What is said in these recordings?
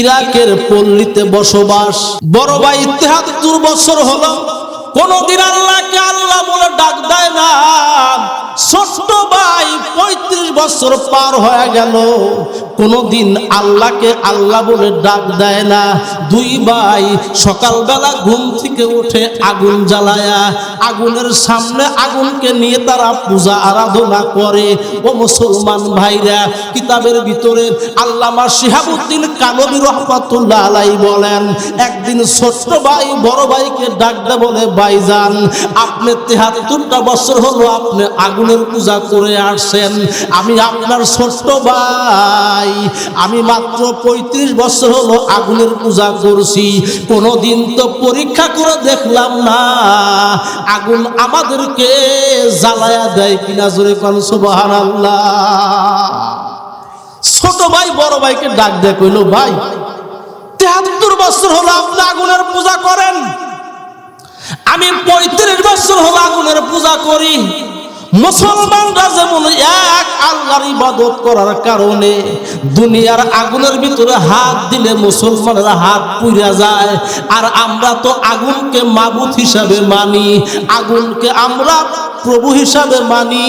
ইরাকের পল্লীতে বসবাস। বড় ভাই ইতিহাস দুর্বছর হলো। কোনদিন আল্লাহকে আল্লাহ বলে ডাক দেয় না। ছোট্ট ভাই পঁয়ত্রিশ বছর পার হয়ে গেল। কোনদিন আল্লাহকে আল্লাহ বলে ডাক দেয় না। দুই ভাই সকালবেলা ঘুম থেকে উঠে আগুন জ্বালায়া। আগুনের সামনে আগুনকে নিয়ে তারা পূজা আরাধনা করে। ও মুসলমান ভাইরা, কিতাবের ভিতরে আল্লামা শিহাবুদ্দিন কানবী রহমাতুল্লাহ আলাই বলেন, একদিন ছোট্ট ভাই বড় ভাইকে ডাক ডাকতে বলে, ভাইজান আপনি তেহাত্তরটা বছর হলো আপনি আগুনের পূজা করে আসছেন। আমি আপনার ছোট্ট ভাই। আমি মাত্র পঁয়ত্রিশ বছর হলো আগুনের পূজা করছি। কোনোদিন তো পরীক্ষা করে দেখলাম না। আগুন আমাদেরকে জ্বালায়া দেয় কিনা জোরে কান সুবাহান ছোট ভাই, বড় ভাইকে ডাক দেয়, কইল, ভাই, তেহাত্তর বছর হলো আপনি আগুনের পূজা করেন। আমি পঁয়ত্রিশ বছর হলো আগুনের পূজা করি। মুসলমানরা যেমন এক আল্লাহর ইবাদত করার কারণে দুনিয়ার আগুনের ভিতরে হাত দিলে মুসলমানরা হাত পুড়ে যায়। আর আমরা তো আগুনকে মাবুত হিসাবে মানি, আগুনকে আমরা প্রভু হিসাবে মানি।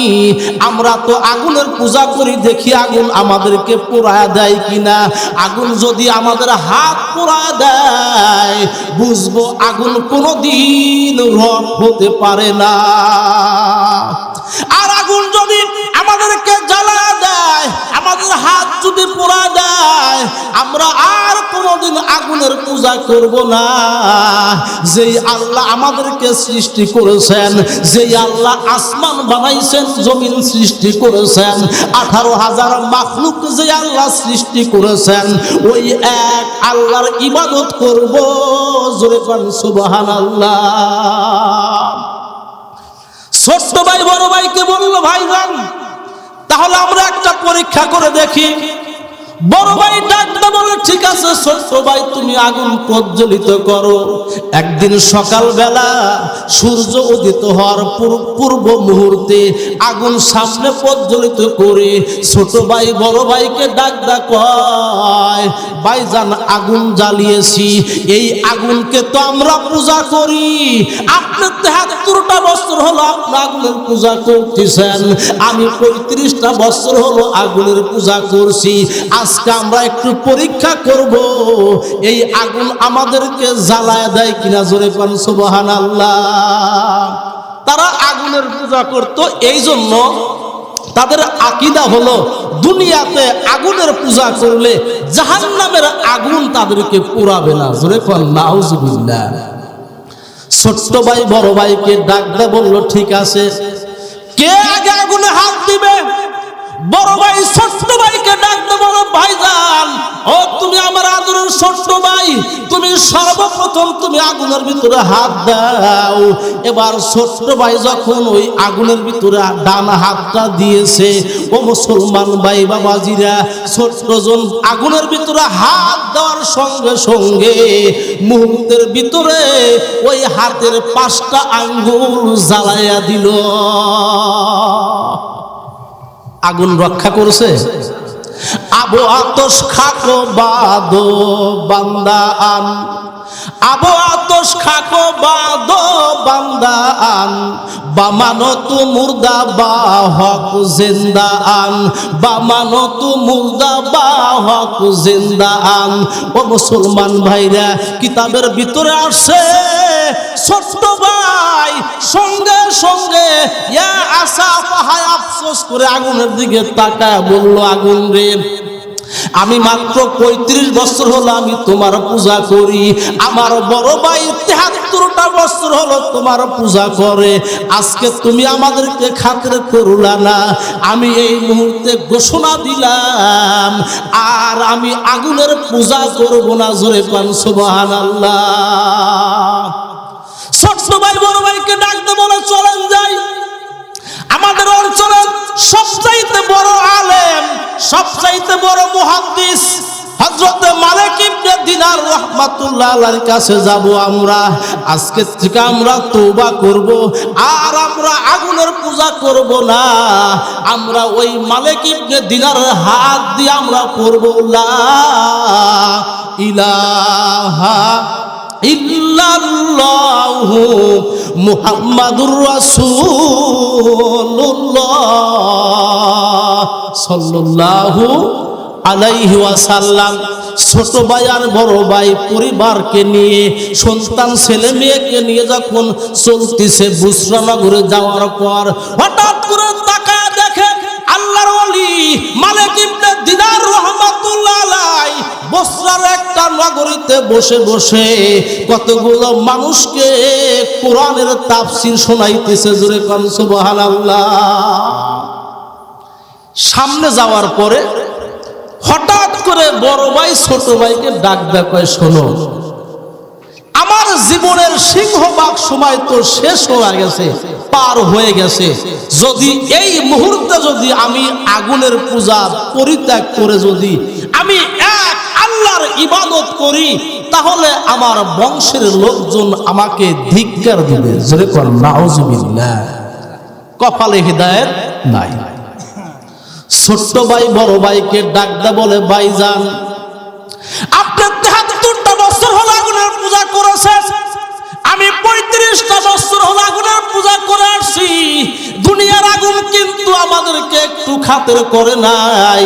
আমরা তো আগুনের পূজা করি, দেখি আগুন আমাদেরকে পোড়ায় দেয় কিনা। আগুন যদি আমাদের হাত পোড়ায় দেয়, বুঝব আগুন কোনোদিন রব হতে পারে না। আর আগুন যদি আমাদেরকে জ্বালা দেয়, আমাদের হাত যদি পোড়া দেয়, আমরা আর কোনোদিন আগুনের পূজা করব না। যেই আল্লাহ আমাদেরকে সৃষ্টি করেছেন, যেই আল্লাহ আসমান বানাইছেন, জমিন সৃষ্টি করেছেন, আঠারো হাজার মাখলুক যে আল্লাহ সৃষ্টি করেছেন, ওই এক আল্লাহর ইবাদত করব। জোরে কন সুবহান আল্লাহ ভাই বড় ভাইকে বলল ভাই যান। তাহলে আমরা একটা পরীক্ষা করে দেখি। বড় ভাই বলে, ঠিক আছে ভাই, তুমি আগুন প্রজ্বলিত করো। একদিন সূর্য উদিত হওয়ার পূর- পূর্ব মুহূর্তে আগুন সামনে প্রজ্বলিত করে ছোট ভাই, বড় ভাইকে ডাক আগুন জ্বালিয়েছি। এই আগুনকে তো আমরা পূজা করি। আপনি তেহাত্তরটা বছর হলো আপনি আগুনের পূজা করতেছেন। আমি পঁয়ত্রিশটা বছর হলো আগুনের পূজা করছি। আজকে আমরা একটু পরীক্ষা করব। এই আগুন আমাদেরকে জ্বালায় দেয় কিনা জোরে পান সুবহান তারা আগুনের পূজা করত, এই জন্য তাদের আকিদা হলো, দুনিয়াতে আগুনের পূজা করলে জাহান নামের আগুন তাদেরকে পুরাবে না। জোরে পান নাউজুবিল্লাহ। ছোট্ট ভাই, বড় ভাইকে ডাক ডাকতে বলল, ঠিক আছে। কে আগে আগুনে হাত দিবে? বড় ভাই, ছোট্ট ভাইকে ডাকতে বলো ভাইজান ও, তুমি আমার আদরের ছোট্ট ভাই, তুমি সর্বপ্রথম তুমি আগুনের ভিতরে হাত দাও। এবার ছোট্ট ভাই যখন ওই আগুনের ভিতরে ডান হাতটা দিয়েছে, ও মুসলমান ভাই বাবাজিরা, ছোট্ট জন আগুনের ভিতরে হাত দেওয়ার সঙ্গে সঙ্গে মুহূর্তের ভিতরে ওই হাতের পাঁচটা আঙ্গুল জ্বালাইয়া দিল। আগুন রক্ষা করছে। আবো আতস খাকো বাদো বান্দা আন আবো আতস খাকো বাদো বান্দা আন বামানো তু মুর্দা বা হক জিন্দা আন বামানো তু মুর্দা বা হক জিন্দা আন ও মুসলমান ভাইরা, কিতাবের ভিতরে আসে ছোট্ট ভাই। সঙ্গে সঙ্গে আফসোস করে আগুনের দিকে তাকায় বলল, আগুন রে, আমি মাত্র পঁয়ত্রিশ বছর হলো আমি তোমার পূজা করি। আমার বড় ভাই তেহাত্তরটা বছর হলো তোমার পূজা করে। আজকে তুমি আমাদেরকে খাতির করলা না। আমি এই মুহূর্তে ঘোষণা দিলাম, আর আমি আগুনের পূজা করব না, জোরে পান সুবহান আল্লাহ ছোট্ট ভাই বড় ভাইকে ডাকতে বলে চলেন যাই। আমাদের অঞ্চলের সবচাইতে বড় আলেম, সবচাইতে বড় মুহাদ্দিস হযরত মালিক দিনার কাছে যাব আমরা। আজকে থেকে আমরা তওবা করব, আর আমরা আগুনের পূজা করব না। আমরা ওই মালিক দিনার হাত দিয়ে আমরা পড়ব, লা ইলাহা ইল্লাল্লাহু মুহাম্মাদুর রাসূলুল্লাহ সাল্লাল্লাহু আলাইহি ওয়াসাল্লাম। ছোট ভাই আর বড় ভাই পরিবারকে নিয়ে, সন্তান ছেলে মেয়েকে নিয়ে যখন চলতেছে বুসরানগরে যাওয়ার পর হঠাৎ করে তাকায় দেখে আল্লাহর ওলি মালিক ইবনে দিনার রহমাতুল্লাহ আলাই বসরার একটা নগরীতে বসে বসে কতগুলো মানুষকে কোরআনের তাফসীর শোনাইতেছে, জোরে কোন সুবহানাল্লাহ। সামনে যাওয়ার পরে হঠাৎ করে বড় ভাই, ছোট ভাইকে ডাক দেখায় শোনো আমার জীবনের সিংহভাগ সময় তো শেষ হয়ে গেছে, পার হয়ে গেছে। যদি এই মুহূর্তে যদি আমি আগুনের পূজা পরিত্যাগ করে যদি আমি এক আল্লাহর ইবাদত করি, তাহলে আমার বংশের লোকজন আমাকে ধিক্কার দিবে। কপালে হৃদায়ত নাই। ছোট্ট ভাই, বড় ভাইকে ডাকদা বলে, ভাইজান আপনার তেহাত্তরটা কিন্তু আমাদেরকে একটু খাতের করে নাই।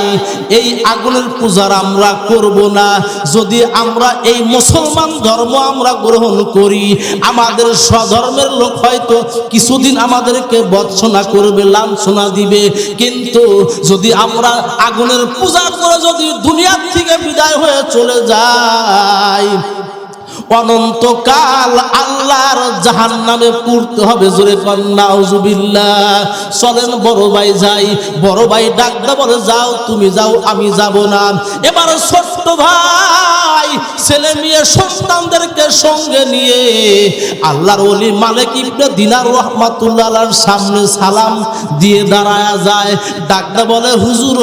এই আগুনের পূজার আমরা করব না। যদি আমরা এই মুসলমান ধর্ম আমরা গ্রহণ করি, আমাদের স্বধর্মের লোক হয়তো কিছুদিন আমাদেরকে বৎসনা করবে, লাঞ্ছনা দিবে। কিন্তু যদি আমরা আগুনের পূজা করে যদি দুনিয়ার থেকে বিদায় হয়ে চলে যাই অনন্তকাল আল্লাহর জাহান নামে পড়তে হবে। জোরে কন্যাউজুবিল্লাহ চলেন, বড় ভাই যাই। বড় ভাই ডাকতে বলে যাও, তুমি যাও, আমি যাব না। এবার ছোট্ট ভাই ছেলে মেয়ে সন্তানদেরকে সঙ্গে নিয়ে আল্লাহর ওলি মালিক ইবনে দিনার রহমাতুল্লাহর সামনে সালাম দিয়ে দাঁড়ায়া যায়। ডাকতে বলে, হুজুর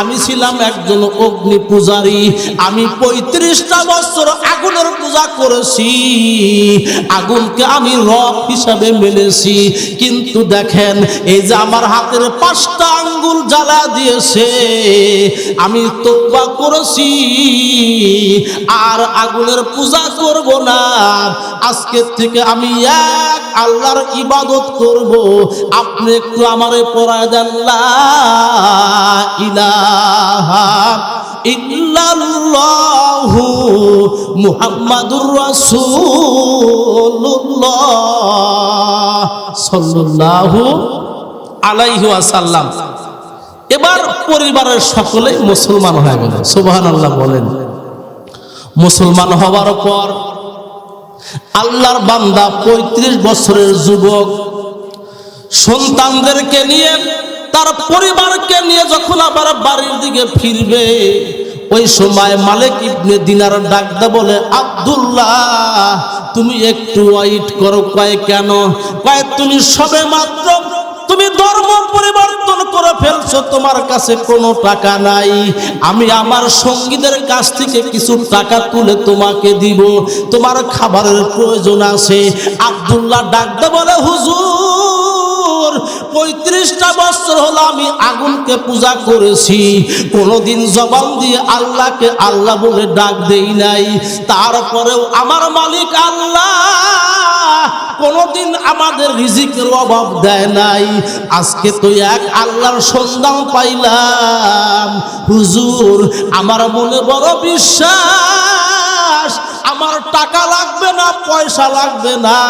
আমি ছিলাম একজন অগ্নি পূজারী। আমি পঁয়ত্রিশটা বছর আগুনের পূজা করেছি। আগুনকে আমি রব হিসাবে মেনেছি। কিন্তু দেখেন, এই যে আমার হাতের পাঁচটা আঙ্গুল জ্বালা দিয়েছে। আমি তোবা করেছি। আর আগুনের পূজা করব না। আজকে থেকে আমি এক আল্লাহর ইবাদত করব। আপনি একটু আমারে পড়ায় দেন মুহাম্মাদুর রাসূলুল্লাহ আলাইহি ওয়াসাল্লাম। এবার পরিবারের সকলে মুসলমান হয়ে গেল। সুবহানাল্লাহ বলেন। মুসলমান হওয়ার পর আল্লাহর বান্দা ৩৫ বছরের যুবক, সন্তানদেরকে নিয়ে, তার পরিবারকে নিয়ে যখন আবার বাড়ির দিকে ফিরবে, ওই সময় মালিক ইবনে দিনার ডাকতে বলে, আব্দুল্লাহ, তুমি একটু ওয়াইট করো, কয় কেন? কয়, তুমি সবে মাত্র ফেলছো তোমার কাছে কোনো টাকা নাই। আমি আমার সঙ্গীদের কাছ থেকে কিছু টাকা তুলে তোমাকে দিব। তোমার খাবারের প্রয়োজন আছে। আব্দুল্লাহ ডাকতে বলে, হুজুর, পঁয়ত্রিশটা বছর হলো আমি আগুনকে পূজা করেছি। কোনোদিন জবান দিয়ে আল্লাহকে আল্লাহ বলে ডাক দেই নাই। তারপরেও আমার মালিক আল্লাহ কোনোদিন আমাদের রিজিকের অভাব দেয় নাই। আজকে তো এক আল্লাহর সন্ধান পাইলাম। হুজুর, আমার মনে বড় বিশ্বাস। আমার টাকা লাগবে না, পয়সা লাগবে না।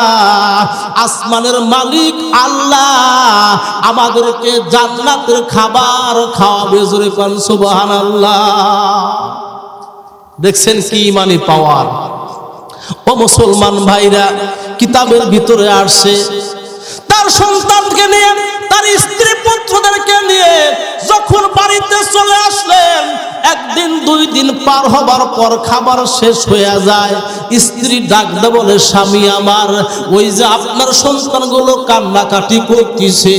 আসমানের মালিক আল্লাহ আমাদেরকে জান্নাতের খাবার খাওয়াবে জোরে কোন, সুবহানাল্লাহ। দেখছেন কি মানে পাওয়ার ও মুসলমান ভাইরা কিতাবের ভিতরে আসছে তার সন্তানকে নিয়ে, তার স্ত্রী পুত্রদেরকে নিয়ে যখন বাড়িতে চলে আসলেন, একদিন, দুই দিন পার হবার পর খাবার শেষ হয়ে যায়। স্ত্রী ডাকতে বলে, স্বামী আমার, ওই যে আপনার সন্তানগুলো কান্নাকাটি করতেছে,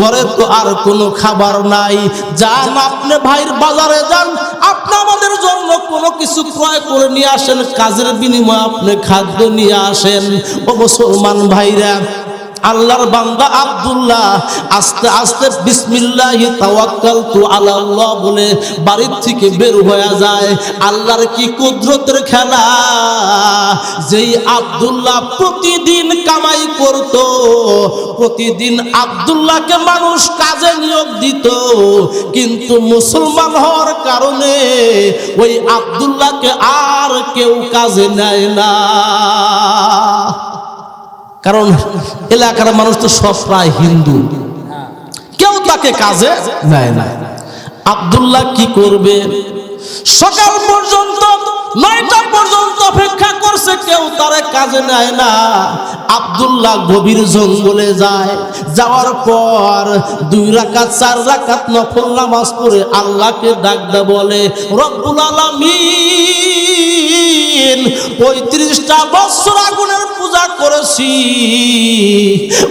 ঘরে তো আর কোনো খাবার নাই। যান আপনি ভাইয়ের বাজারে যান, আপনি আমাদের জন্য কোনো কিছু ক্রয় করে নিয়ে আসেন, কাজের বিনিময়ে আপনি খাদ্য নিয়ে আসেন। ও মুসলমান ভাইরা আল্লাহর বান্দা আব্দুল্লাহ, আস্তে আস্তে বিসমিল্লাহি তাওয়াক্কালতু আলাল্লাহ বলে বাড়ির থেকে বের হয়ে যায়। আল্লাহর কি কুদরতের খেলা? যেই আব্দুল্লাহ প্রতিদিন কামাই করত, প্রতিদিন আব্দুল্লাহকে মানুষ কাজে নিয়োগ দিত। কিন্তু মুসলমান হওয়ার কারণে ওই আব্দুল্লাহকে আর কেউ কাজে নেয় না। কারণ এলাকার মানুষ তো সব প্রায় হিন্দু। কেউ তাকে কাজে নেয় না। আব্দুল্লাহ কি করবে? সকাল পর্যন্ত, নয়টা পর্যন্ত অপেক্ষা করছে, কেউ তারে কাজে নেয় না। আব্দুল্লাহ গভীর জঙ্গলে যায়। যাওয়ার পর দুই রাকাত, চার রাকাত নফল নামাজ পড়ে আল্লাহকে ডাকতে বলে, রব্বুল আলামিন! পঁয়ত্রিশটা বছর আগুনের পূজা করেছি।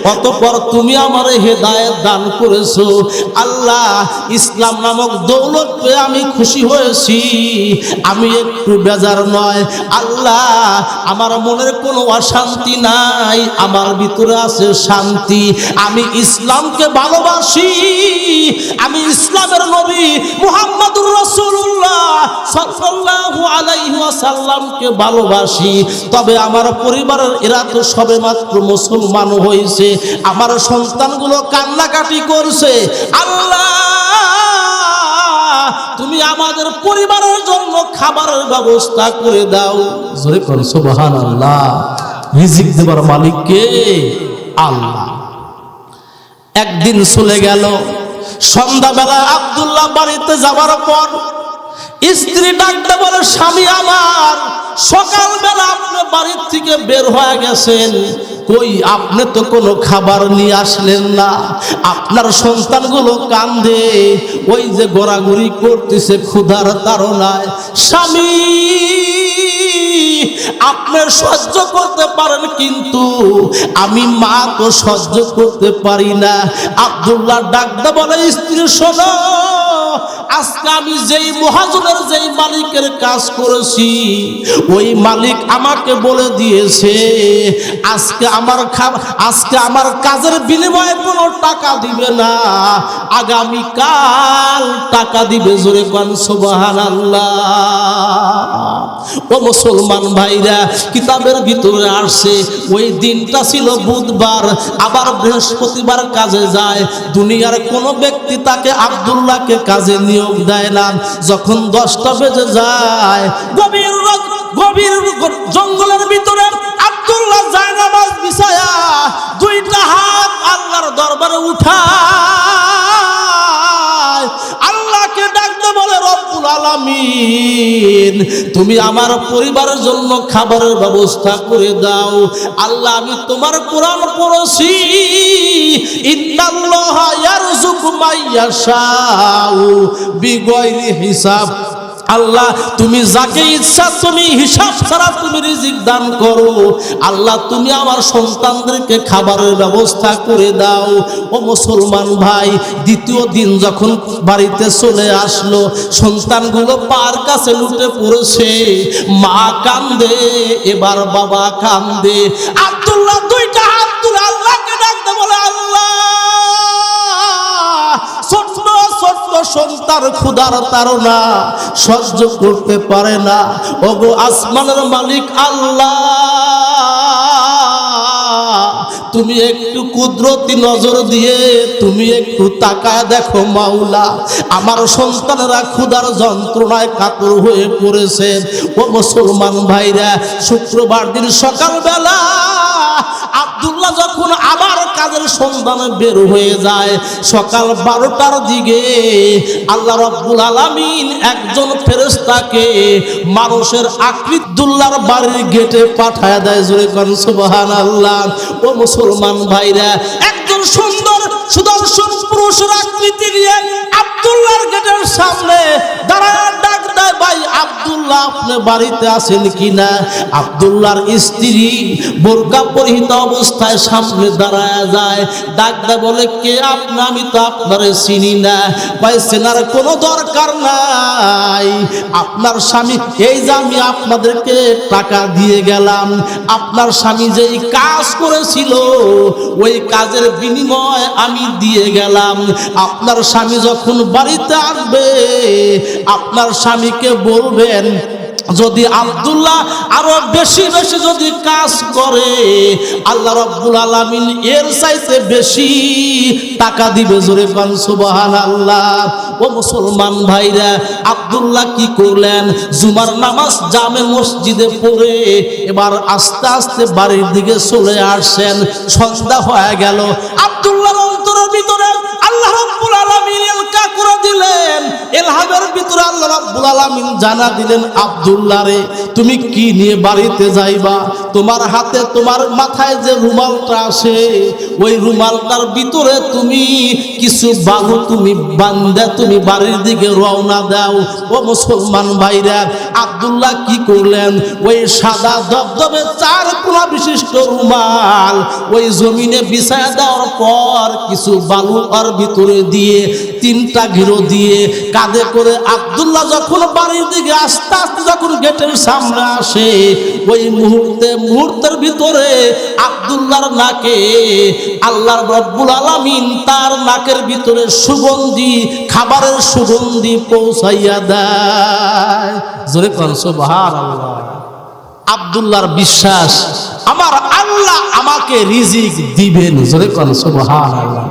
অতপর তুমি আমার হেদায়েত দান করেছ। আল্লাহ ইসলাম নামক দৌলত পেয়ে আমি খুশি হয়েছি। আমি একটু বেজার নয়। আল্লাহ, আমার মনের কোনো অশান্তি নাই। আমার ভিতরে আছে শান্তি। আমি ইসলামকে ভালোবাসি। আমি ইসলামের নবী মুহাম্মদুর রাসূলুল্লাহ। ভালোবাসি। তবে আমার পরিবারের এরা তো সবে মাত্র মুসলমান হয়েছে আমার সন্তানগুলো কান্নাকাটি করছে। আল্লাহ, তুমি আমাদের পরিবারের জন্য খাবারের ব্যবস্থা করে দাও। জোরে আল্লাহ রিজিক দেবার মালিক কে? আল্লাহ। একদিন চলে গেল। সন্ধ্যাবেলা আব্দুল্লাহ বাড়িতে যাওয়ার পর স্ত্রী ডাকতে বলে, স্বামী আমার, সকালবেলা আপনি বাড়ির থেকে বের হয়ে গেছেন। কই, আপনি তো কোনো খাবার নিয়ে আসলেন না। আপনার সন্তানগুলো কান্দে। ওই যে গোড়াগুড়ি করতেছে, ক্ষুধার তাড়নায়। স্বামী, আপনি সহ্য করতে পারেন কিন্তু আমি মা তো সহ্য করতে পারি না। আব্দুল্লাহ ডাকতে বলে, স্ত্রী, শোনো। আজকে আমি যেই মহাজনের যেই মালিকের কাজ করেছি, ওই মালিক আমাকে বলে দিয়েছে, আজকে আমার আজকে আমার কাজের বিনিময়ে কোনো টাকা দিবে না। আগামী কাল টাকা দিবে জোরে কান, সুবহানাল্লাহ। ও মুসলমান ভাইরা, কিতাবের ভিতরে আসছে, ওই দিনটা ছিল বুধবার, আবার বৃহস্পতিবার কাজে যায়। দুনিয়ার কোনো ব্যক্তি তাকে আব্দুল্লাহকে কাজে নিয়োগ দেয় না। যখন দশটা বেজে যায়, গভীর গভীর জঙ্গলের ভিতরে আব্দুল্লাহ যায় নামাজ বিছায়া দুইটা হাত আল্লাহর দরবারে উঠায়। আলামিন, তুমি আমার পরিবারের জন্য খাবারের ব্যবস্থা করে দাও। আল্লাহ, আমি তোমার কোরআন পড়ছি। ইন্নাল্লাহা ইয়ারযুকু মাইয়াশাউ বিগয়রি হিসাব। আল্লাহ, তুমি যাকে ইচ্ছা তুমি হিসাব ছাড়া তুমি দান করো। আল্লাহ, তুমি আমার সন্তানদেরকে খাবারের ব্যবস্থা করে দাও। ও মুসলমান ভাই, দ্বিতীয় দিন যখন বাড়িতে চলে আসলো, সন্তানগুলো পার কাছে লুটে পড়েছে। মা কান্দে, এবার বাবা কান্দে। আব্দুল্লাহ দুইটা হাত সন্তান ক্ষুধার তারা সহ্য করতে পারে না। ওগো আসমানের মালিক আল্লাহ, তুমি একটু কুদরতি নজর দিয়ে, তুমি একটু তাকায় দেখো মাওলা, আমার সন্তানেরা ক্ষুধার যন্ত্রণায় কাতর হয়ে পড়েছে। ও মুসলমান ভাইরা, শুক্রবার দিন সকালবেলা আব্দুল্লাহ যখন আবার কাজের সন্ধানে বের হয়ে যায়, সকাল বারোটার দিকে আল্লাহ রব্বুল আলামিন একজন ফেরেস্তাকে মানুষের আকৃতুল্লাহর বাড়ির গেটে পাঠায় দেয়, জোরে কন সুবহান আল্লাহ ও মুসলমান ভাইরা, একজন সুন্দর সুদর্শন পুরুষের আকৃতি নিয়ে আব্দুল্লাহর গেটের সামনে দাঁড়ায় ডাক দেয়, ভাই, আব্দুল্লাহ আপনি বাড়িতে আছেন কিনা? আব্দুল্লাহর স্ত্রী বোরকা পরিহিত অবস্থায় সামনে দাঁড়ায় যায়। ডাক দেয়, বলে, কে আপনি? আমি তো আপনারে চিনি না। ভাই চেনার কোনো দরকার নাই। আপনার স্বামী, এই যে আমি আপনাদেরকে টাকা দিয়ে গেলাম, আপনার স্বামী যেই কাজ করেছিল, ওই কাজের বিনিময় আমি দিয়ে গেলাম। আপনার স্বামী যখন বাড়িতে আসবে, আপনার স্বামীকে বলবেন, যদি আব্দুল্লাহ আরও বেশি বেশি যদি কাজ করে, আল্লাহ রব্বুল আলামিন এর চাইতে বেশি টাকা দিবে জোরে পান সুবাহান আল্লাহ ও মুসলমান ভাইরা, আব্দুল্লাহ কি করলেন? জুমার নামাজ জামে মসজিদে পড়ে এবার আস্তে আস্তে বাড়ির দিকে চলে আসছেন, সন্ধ্যা হয়ে গেল। এলহামের ভিতরে আল্লাহ রাব্বুল আলামিন জানা দিলেন, আব্দুল্লাহ রে, তুমি কি নিয়ে বাড়িতে যাইবা? তোমার হাতে, তোমার মাথায় যে রুমালটা আসে, ওই রুমালটার ভিতরে তুমি কিছু বালু তুমি বান্দা তুমি বাড়ির দিকে রওনা দাও। ও মুসলমান ভাইরা, আব্দুল্লাহ কি করলেন? ওই সাদা দবদবে চার কোনা বিশিষ্ট রুমাল, ওই জমিনে বিছায় দেওয়ার পর কিছু বালু আর ভিতরে দিয়ে, তিনটা ঘিরো দিয়ে কাঁধে করে আব্দুল্লাহ যখন বাড়ির দিকে আস্তে আস্তে যখন গেটের সামনে আসে, ওই মুহূর্তে, মুহূর্তের ভিতরে আব্দুল্লাহর নাকে আল্লাহর রব্বুল আলামিন তার নাকের ভিতরে সুগন্ধি, খাবারের সুগন্ধি পৌঁছাইয়া দেয়। জোরে কর সুবহানাল্লাহ। আব্দুল্লাহর বিশ্বাস, আমার আল্লাহ আমাকে রিজিক দিবেন। জোরে কর সুবহানাল্লাহ।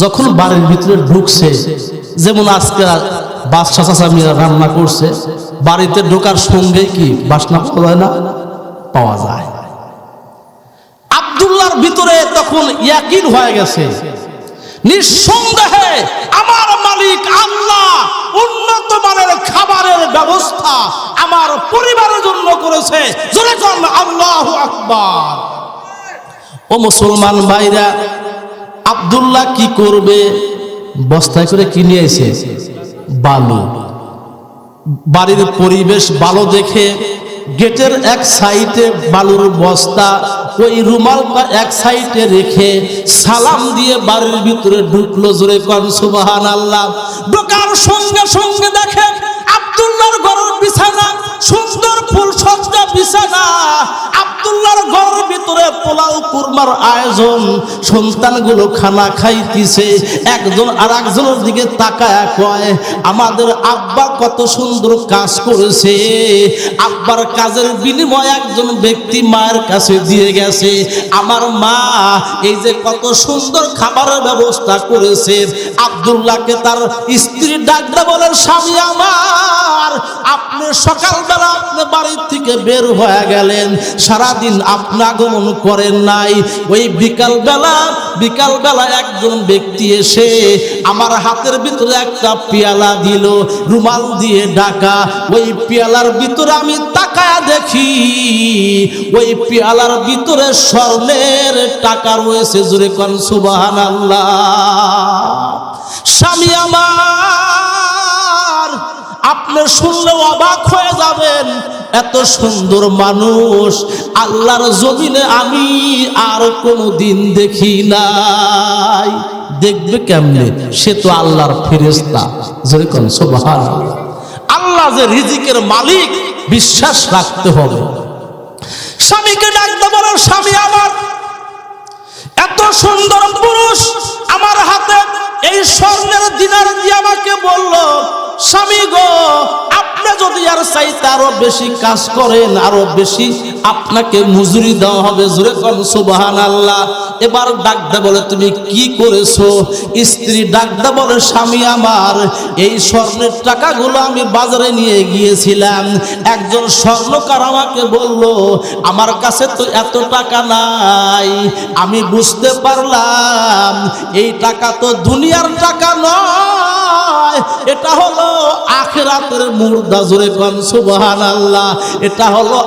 যখন বাড়ির ভিতরে ঢুকছে, যেমন আজকে বাদশা চাচামিয়া রান্না করছে, বাড়িতে ঢোকার সঙ্গে কি বাসনা পাওয়া যায় না? পাওয়া যায়। আব্দুল্লাহর ভিতরে তখন ইয়াকিন হয়ে গেছে। নিঃসন্দেহে আমার মালিক আল্লাহ উন্নত মানের খাবারের ব্যবস্থা আমার পরিবারের জন্য করেছে। আল্লাহু আকবার। ও মুসলমান ভাইরা আব্দুল্লাহ কি করবে? বস্তায় করে কি নিয়ে এসে? বালু। বাড়ির পরিবেশ ভালো দেখে গেটের এক সাইডে বালুর বস্তা, ওই রুমালটা এক সাইডে রেখে সালাম দিয়ে বাড়ির ভিতরে ঢুকলো জোরে কন সুবাহান আল্লাহ ঢোকার সঙ্গে সঙ্গে দেখে আব্দুল্লাহর ঘরের বিছানা সুন্দর ফুল সজ্জা বিছানা। আব্দুল্লাহর ঘরের ভিতরে পোলাও কুরমার আয়োজন। সন্তানগুলো খানা খাইতেছে। একজন আর একজনের দিকে তাকায় কয়, আমাদের আব্বা কত সুন্দর কাজ করেছে। আব্বার কাজের বিনিময় একজন ব্যক্তি মায়ের কাছে দিয়ে গেছে। আমার মা এই যে কত সুন্দর খাবারের ব্যবস্থা করেছে। আব্দুল্লাহকে তার স্ত্রী ডাকতে বলেন স্বামী আমার, আপনি সকালবেলা আপনি বাড়ির থেকে বের হয়ে গেলেন করেন নাই। ওই একজন ব্যক্তি এসে আমার হাতের ভিতরে একটা পেয়ালা দিল, রুমাল দিয়ে ডাকা ওই পেয়ালার ভিতরে আমি তাকায় দেখি, ওই পেয়ালার ভিতরে স্বর্ণের টাকা রয়েছে। জুড়ে কন সুবাহান আল্লাহ স্বামী আমার আপনি শুনলে অবাক হয়ে যাবেন, এত সুন্দর মানুষ, আল্লাহর জমিনে আমি আর কোনো দিন দেখি নাই। দেখবে কেমনে? সে তো আল্লাহর ফেরেস্তা যেরকম সোবাহান আল্লাহ যে রিজিকের মালিক, বিশ্বাস রাখতে হবে। স্বামীকে ডাকতে বলো, স্বামী আমার, এত সুন্দর পুরুষ আমার হাতে এই স্বর্ণের দিনার দিয়ে আমাকে বলল স্বামী গো, আপনি যদি আর চাইতে আরও বেশি কাজ করেন, আরও বেশি আপনাকে মজুরি দেওয়া হবে, জোরে কন সুবাহান আল্লাহ এবার ডাকতে বলে, তুমি কি করেছ? স্ত্রী ডাকতে বলে, স্বামী আমার, এই স্বর্ণের টাকাগুলো আমি বাজারে নিয়ে গিয়েছিলাম। একজন স্বর্ণকার আমাকে বলল, আমার কাছে তো এত টাকা নাই, আমি বুঝতে পারলাম, এই টাকা তো দুনিয়ার টাকা নয়, এটা হলো মুদ্রা জোরে কন আল্লাহ এটা হলো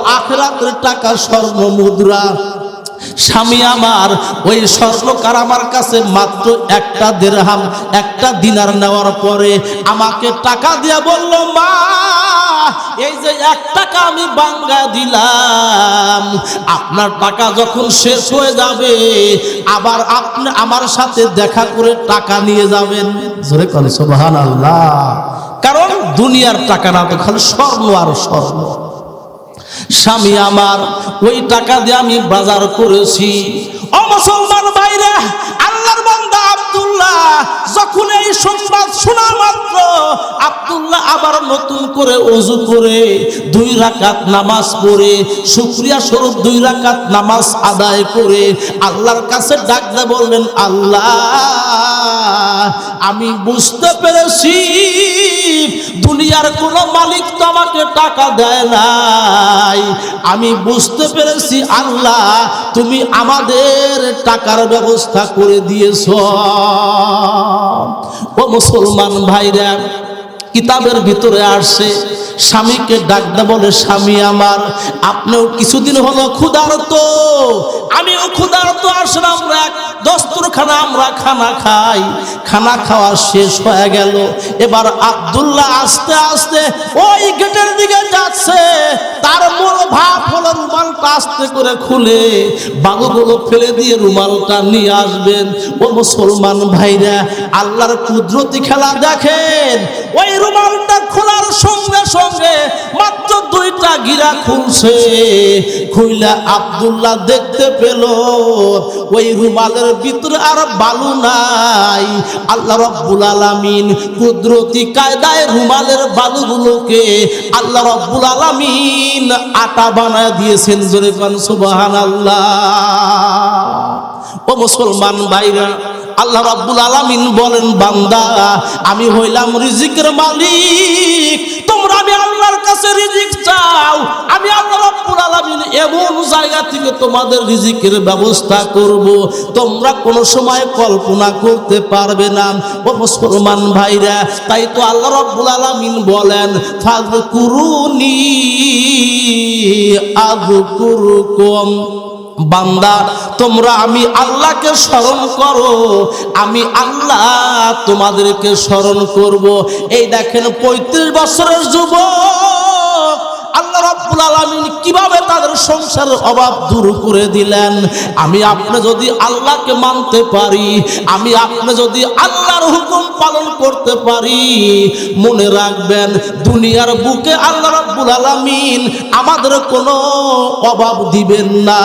টাকা স্বর্ণ মুদ্রা। স্বামী আমার, ওই স্বর্ণকার আমার কাছে মাত্র একটা দেড়হাম, একটা দিনার নেওয়ার পরে আমাকে টাকা দিয়ে বলল, মা, এই যে এক টাকা আমি বাঙ্গা দিলাম। আপনার টাকা যখন শেষ হয়ে যাবে, আবার আপনি আমার সাথে দেখা করে টাকা নিয়ে যাবেন। জোরে সোবাহান আল্লাহ কারণ দুনিয়ার টাকা না তো খালি স্বর্ণ আর স্বর্ণ। স্বামী আমার, ওই টাকা দিয়ে আমি বাজার করেছি। অমুসলমান মুসলমান যখন এই সংবাদ শোনা মাত্র, আব্দুল্লাহ আবার নতুন করে অজু করে দুই রাকাত নামাজ পড়ে, শুক্রিয়া স্বরূপ দুই রাকাত নামাজ আদায় করে আল্লাহর কাছে ডাকতে বললেন, আল্লাহ, আমি বুঝতে পেরেছি, দুনিয়ার কোন মালিক তো আমাকে টাকা দেয় নাই। আমি বুঝতে পেরেছি, আল্লাহ তুমি আমাদের টাকার ব্যবস্থা করে দিয়েছ। ও মুসলমান ভাইরা কিতাবের ভিতরে আসছে স্বামীকে ডাকতে বলে, স্বামী আমার, আপনিও কিছুদিন হলো ক্ষুধার্ত। আমিও ক্ষুধার্ত আসলে আমরা দস্তরখানা, আমরা খানা খাই। খানা খাওয়া শেষ হয়ে গেল। এবার আব্দুল্লাহ আস্তে আস্তে ওই গেটের দিকে যাচ্ছে। তার মূল ভাব হলো রুমালটা আস্তে করে খুলে, বালুগুলো ফেলে দিয়ে রুমালটা নিয়ে আসবেন। ও মুসলমান ভাইরা, আল্লাহর কুদরতি খেলা দেখেন। ওই রুমালটা খোলার দুইটা গিরা খুলছে, খুইলা আব্দুল্লাহ দেখতে পেল। ওই রুমালের ভিতরে আর বালু নাই। আল্লাহ রব্বুল আলামিন কুদরতি কায়দায় রুমালের বালুগুলোকে আল্লাহ রব্বুল আলামিন আটা বানায় দিয়েছেন জোরে কান, সুবহানাল্লাহ। ও মুসলমান ভাইরা আল্লাহ রাব্বুল আলামিন বলেন, বান্দা, আমি হইলাম রিজিকের মালিক। তোমরা আমি আল্লাহর কাছে রিজিক চাও। আমি আল্লাহ রাব্বুল আলামিন এমন জায়গা থেকে তোমাদের রিজিকের ব্যবস্থা করব। তোমরা কোনো সময় কল্পনা করতে পারবে না। ও মুসলমান ভাইরা, তাই তো আল্লাহ রাব্বুল আলামিন বলেন, ফাযকুরুনি আযকুরুকুম। বান্দা, তোমরা আমি আল্লাহকে স্মরণ করো, আমি আল্লাহ তোমাদেরকে স্মরণ করব। এই দেখেন পঁয়ত্রিশ বছরের যুবক। আল্লাহ রাব্বুল আলামিন কীভাবে তাদের সংসারের অভাব দূর করে দিলেন? আমি আপনি যদি আল্লাহকে মানতে পারি, আমি আপনি যদি আল্লাহর হুকুম পালন করতে পারি, মনে রাখবেন দুনিয়ার বুকে আল্লাহ রাব্বুল আলামিন আমাদের কোনো অভাব দিবেন না।